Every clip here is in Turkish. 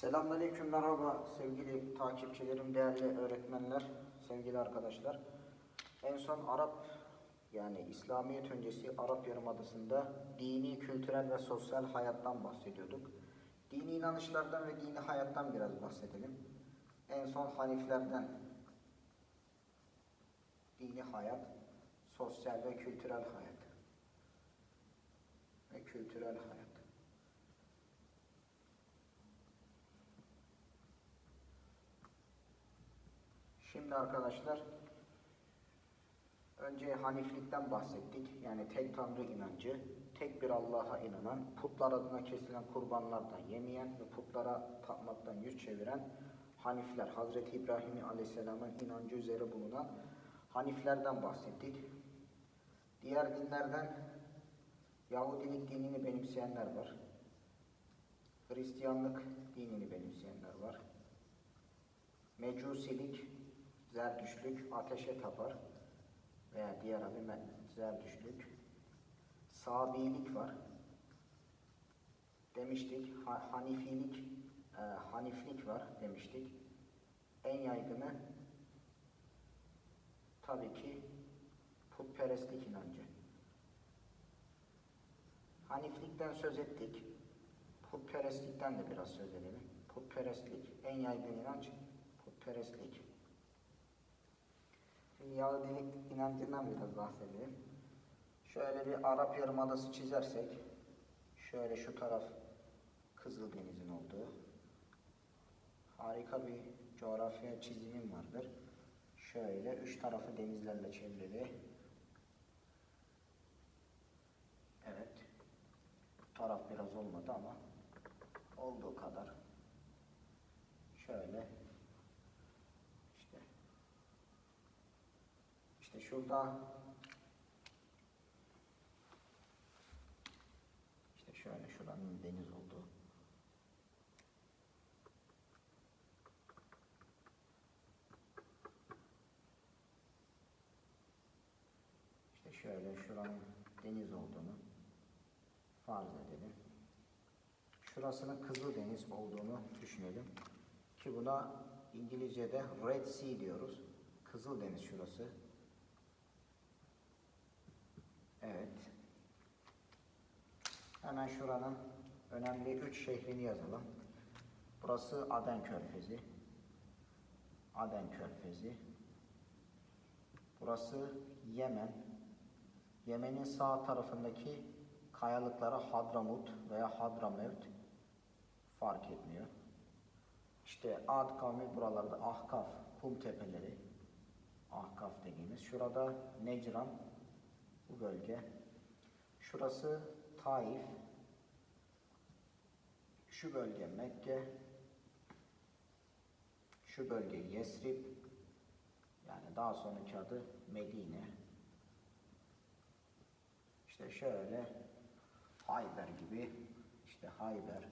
Selamünaleyküm merhaba sevgili takipçilerim, değerli öğretmenler, sevgili arkadaşlar. En son Arap yani İslamiyet öncesi Arap Yarımadası'nda dini, kültürel ve sosyal hayattan bahsediyorduk. Dini inanışlardan ve dini hayattan biraz bahsedelim. En son Haniflerden dini hayat, sosyal ve kültürel hayat ve kültürel hayat. Şimdi arkadaşlar önce Haniflikten bahsettik. Yani tek Tanrı inancı, tek bir Allah'a inanan, putlar adına kesilen kurbanlardan yemeyen ve putlara tapmaktan yüz çeviren Hanifler, Hazreti İbrahim Aleyhisselam'ın inancı üzere bulunan Haniflerden bahsettik. Diğer dinlerden Yahudilik dinini benimseyenler var. Hristiyanlık dinini benimseyenler var. Mecusilik, Zerdüşlük, ateşe tapar veya diğer adı Zerdüşlük. Sabilik var. Demiştik. Ha- Hanifilik, e, Haniflik var demiştik. En yaygını tabii ki putperestlik inancı. Haniflikten söz ettik. Putperestlikten de biraz söz edelim. Putperestlik en yaygın inanç putperestlik. Şimdi Yahudilik inancından biraz bahsedelim. Şöyle bir Arap Yarımadası çizersek, şöyle şu taraf Kızıldeniz'in olduğu harika bir coğrafya çizimim vardır. Şöyle üç tarafı denizlerle çevrili. Evet. Bu taraf biraz olmadı ama olduğu kadar. Şöyle işte işte şurada işte şöyle şuranın deniz olduğu işte şöyle şuranın deniz olduğunu farz edelim. Şurasının Kızıldeniz olduğunu düşünelim. Ki buna İngilizce'de Red Sea diyoruz. Kızıldeniz şurası. Evet. Hemen şuranın önemli üç şehrini yazalım. Burası Aden Körfezi. Aden Körfezi. Burası Yemen. Yemen'in sağ tarafındaki kayalıklara Hadramut veya Hadramevt fark etmiyor. İşte Ad kavmi buralarda Ahkaf, kum tepeleri. Ahkaf dediğimiz. Şurada Necran, bu bölge. Şurası Taif. Şu bölge Mekke. Şu bölge Yesrib. Yani daha sonraki adı Medine. İşte şöyle Hayber gibi işte Hayber,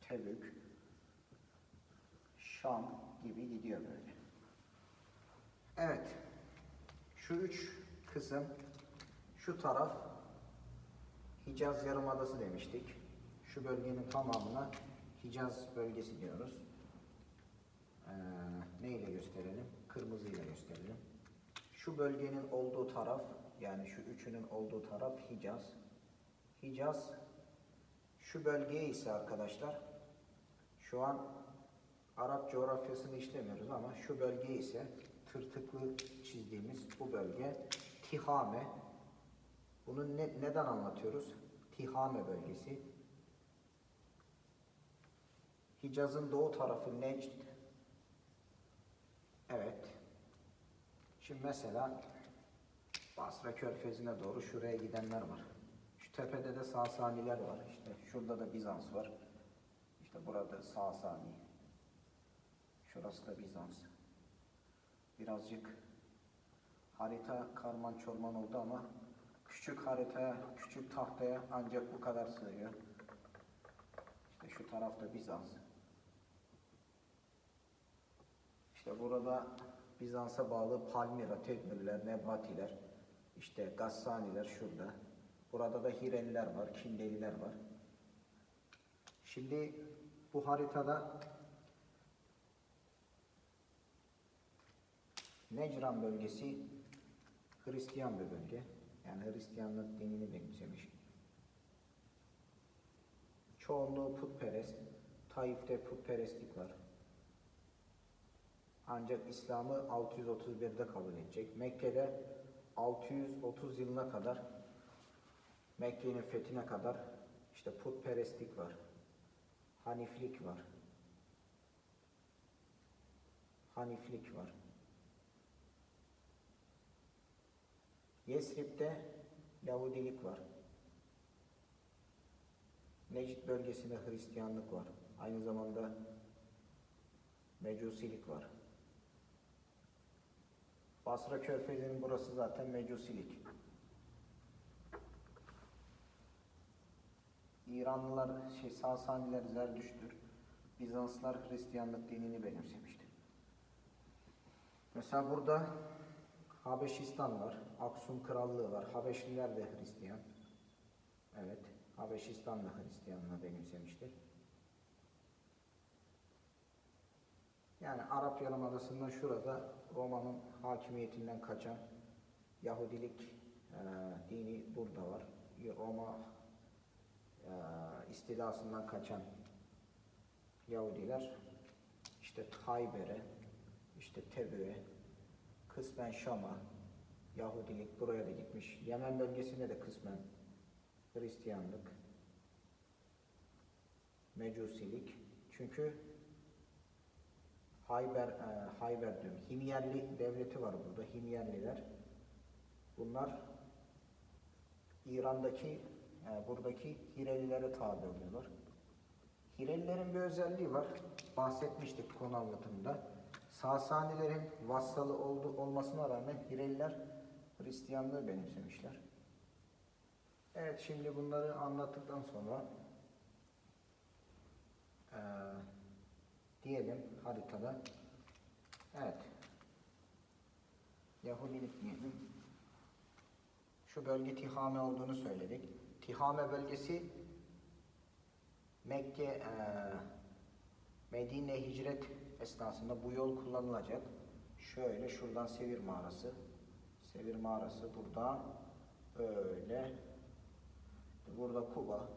Tebük, Şam gibi gidiyor böyle. Evet. Şu üç kısım şu taraf Hicaz Yarımadası demiştik. Şu bölgenin tamamına Hicaz bölgesi diyoruz. Ee, neyle gösterelim? Kırmızıyla gösterelim. Şu bölgenin olduğu taraf yani şu üçünün olduğu taraf Hicaz. Hicaz şu bölgeye ise arkadaşlar şu an Arap coğrafyasını işlemiyoruz ama şu bölge ise tırtıklı çizdiğimiz bu bölge Tihame. Bunu ne, neden anlatıyoruz? Tihame bölgesi. Hicaz'ın doğu tarafı Necd. Evet. Şimdi mesela Basra Körfezi'ne doğru şuraya gidenler var. Şu tepede de Sasaniler var. İşte şurada da Bizans var. İşte burada Sasani. Şurası da Bizans. Birazcık harita karman çorman oldu ama küçük haritaya, küçük tahtaya ancak bu kadar sığıyor. İşte şu tarafta Bizans. İşte burada Bizans'a bağlı Palmira, Tedmirler, Nebatiler, işte Gassaniler şurada. Burada da Hireliler var, Kindeliler var. Şimdi bu haritada Necran bölgesi Hristiyan bir bölge. Yani Hristiyanlık dinini benimsemiş. Çoğunluğu putperest. Taif'te putperestlik var. Ancak İslam'ı 631'de kabul edecek. Mekke'de 630 yılına kadar Mekke'nin fethine kadar işte putperestlik var. Haniflik var. Haniflik var. Yesrib'de Yahudilik var. Necid bölgesinde Hristiyanlık var. Aynı zamanda Mecusilik var. Basra Körfezi'nin burası zaten Mecusilik. İranlılar, şey, Sasaniler Zerdüştür. Bizanslar Hristiyanlık dinini benimsemiştir. Mesela burada Habeşistan var, Aksum Krallığı var. Habeşliler de Hristiyan. Evet, Habeşistan da Hristiyanlığı benimsemiştir. Yani Arap Yarımadası'nda şurada Roma'nın hakimiyetinden kaçan Yahudilik e, dini burada var. Roma e, istilasından kaçan Yahudiler işte Hayber'e, işte Tebü'ye, kısmen Şam'a Yahudilik buraya da gitmiş. Yemen bölgesinde de kısmen Hristiyanlık, Mecusilik. Çünkü Hayber, e, Hayber diyorum. Himyerli devleti var burada. Himyerliler. Bunlar İran'daki, e, buradaki Hirelilere tabi oluyorlar. Hirelilerin bir özelliği var. Bahsetmiştik konu anlatımında. Sasanilerin vassalı oldu, olmasına rağmen Hireliler Hristiyanlığı benimsemişler. Evet şimdi bunları anlattıktan sonra eee diyelim haritada. Evet. Yahudilik diyelim. Şu bölge Tihame olduğunu söyledik. Tihame bölgesi Mekke eee, Medine hicret esnasında bu yol kullanılacak. Şöyle şuradan Sevir mağarası. Sevir mağarası burada böyle burada Kuba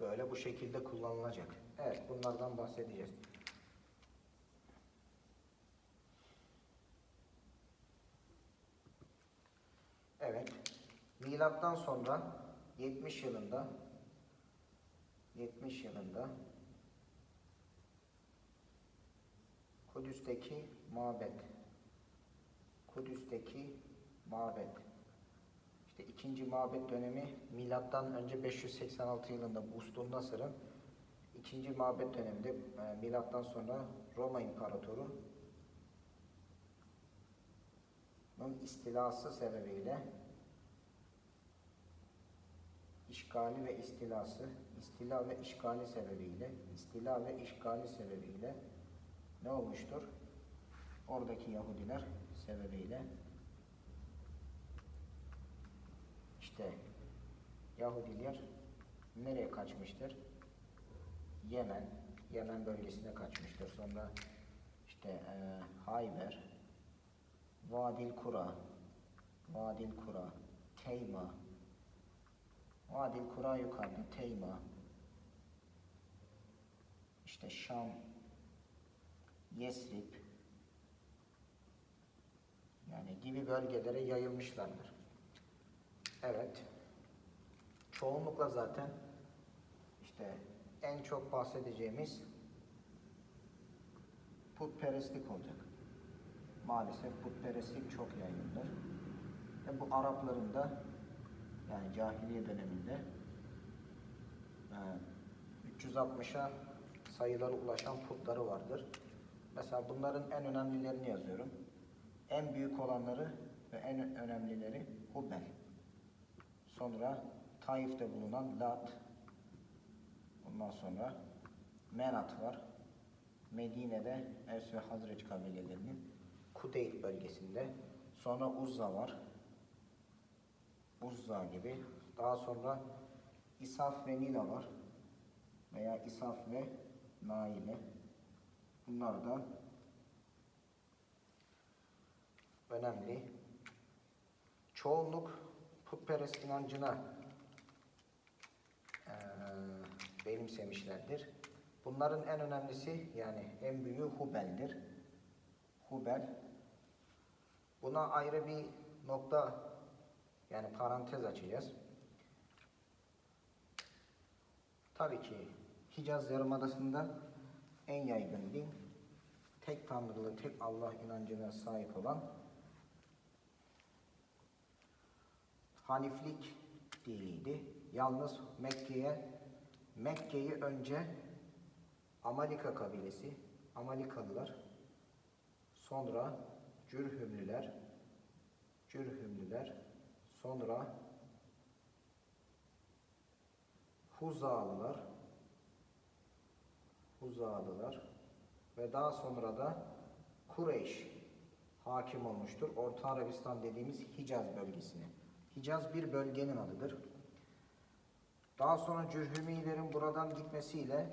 böyle bu şekilde kullanılacak. Evet bunlardan bahsedeceğiz. Evet. Milattan sonra 70 yılında 70 yılında Kudüs'teki mabet Kudüs'teki mabet işte ikinci mabet dönemi milattan önce 586 yılında Bustun Nasır'ın ikinci mabet döneminde e, milattan sonra Roma İmparatoru istilası sebebiyle işgali ve istilası, istila ve işgali sebebiyle, istila ve işgali sebebiyle ne olmuştur? Oradaki Yahudiler sebebiyle işte Yahudiler nereye kaçmıştır? Yemen, Yemen bölgesine kaçmıştır. Sonra işte e, Hayber, Vadil Kura, Vadil Kura, Teyma, Vadil Kura yukarıda, Teyma, işte Şam, Yesrib, yani gibi bölgelere yayılmışlardır. Evet. Çoğunlukla zaten işte en çok bahsedeceğimiz putperestlik olacak. Maalesef putperestlik çok yaygındır. Ve bu Arapların da yani cahiliye döneminde e, 360'a sayıları ulaşan putları vardır. Mesela bunların en önemlilerini yazıyorum. En büyük olanları ve en önemlileri Hubel. Sonra Taif'te bulunan Lat. Ondan sonra Menat var. Medine'de Evs ve Hazreç kabilelerinin Kudeyt bölgesinde. Sonra Uzza var. Uzza gibi. Daha sonra İsaf ve Nila var. veya İsaf ve Naile. Bunlar da önemli. Çoğunluk putperest inancına eee, benimsemişlerdir. Bunların en önemlisi yani en büyüğü Hubel'dir. Hubel. Buna ayrı bir nokta yani parantez açacağız. Tabii ki Hicaz Yarımadası'nda en yaygın din tek tanrılı, tek Allah inancına sahip olan Haniflik diniydi. Yalnız Mekke'ye Mekke'yi önce Amalika kabilesi, Amalikalılar, sonra Cürhümlüler, Cürhümlüler, sonra Huzalılar, Huzalılar ve daha sonra da Kureyş hakim olmuştur. Orta Arabistan dediğimiz Hicaz bölgesine. Hicaz bir bölgenin adıdır. Daha sonra Cürhümilerin buradan gitmesiyle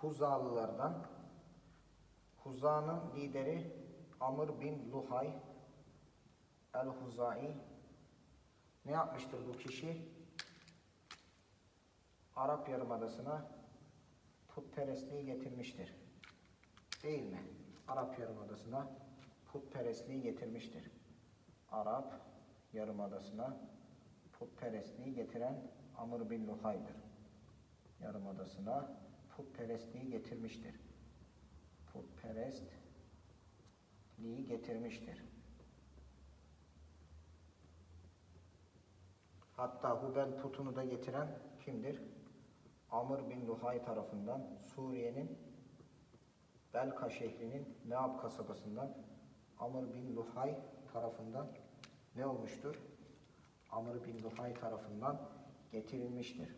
Huzalılardan Huza'nın lideri Amr bin Luhay el-Huzai ne yapmıştır bu kişi? Arap Yarımadası'na putperestliği getirmiştir. Değil mi? Arap Yarımadası'na putperestliği getirmiştir. Arap Yarımadası'na putperestliği getiren Amr bin Luhay'dır. Yarımadası'na putperestliği getirmiştir. Putperestliği getirmiştir. Hatta Hubel putunu da getiren kimdir? Amr bin Luhay tarafından Suriye'nin Belka şehrinin Neab kasabasından Amr bin Luhay tarafından ne olmuştur? Amr bin Luhay tarafından getirilmiştir.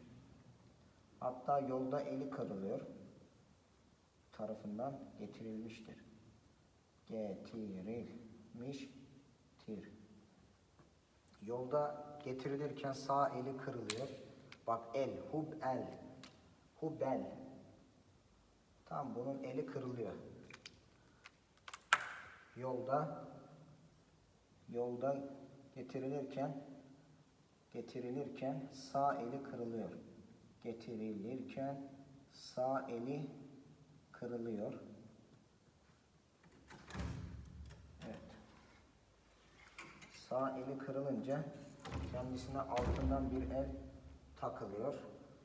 Hatta yolda eli kırılıyor tarafından getirilmiştir. Getirilmiştir. Yolda getirilirken sağ eli kırılıyor. Bak el, hub el, hubel. Tam bunun eli kırılıyor. Yolda yolda getirilirken getirilirken sağ eli kırılıyor. Getirilirken sağ eli kırılıyor. Evet. Sağ eli kırılınca kendisine altından bir el takılıyor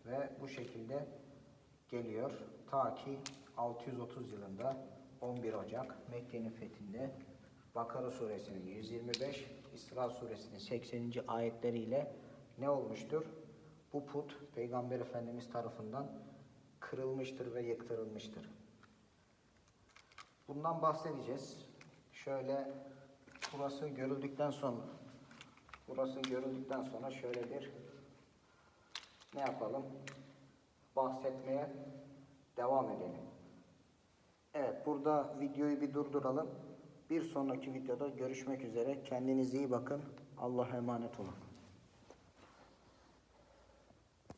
ve bu şekilde geliyor. Ta ki 630 yılında 11 Ocak Mekke'nin fethinde Bakara suresinin 125, İsra suresinin 80. ayetleriyle ne olmuştur? Bu put Peygamber Efendimiz tarafından kırılmıştır ve yıktırılmıştır. Bundan bahsedeceğiz. Şöyle burası görüldükten sonra burası görüldükten sonra şöyle bir ne yapalım? Bahsetmeye devam edelim. Evet, burada videoyu bir durduralım. Bir sonraki videoda görüşmek üzere. Kendinize iyi bakın. Allah'a emanet olun.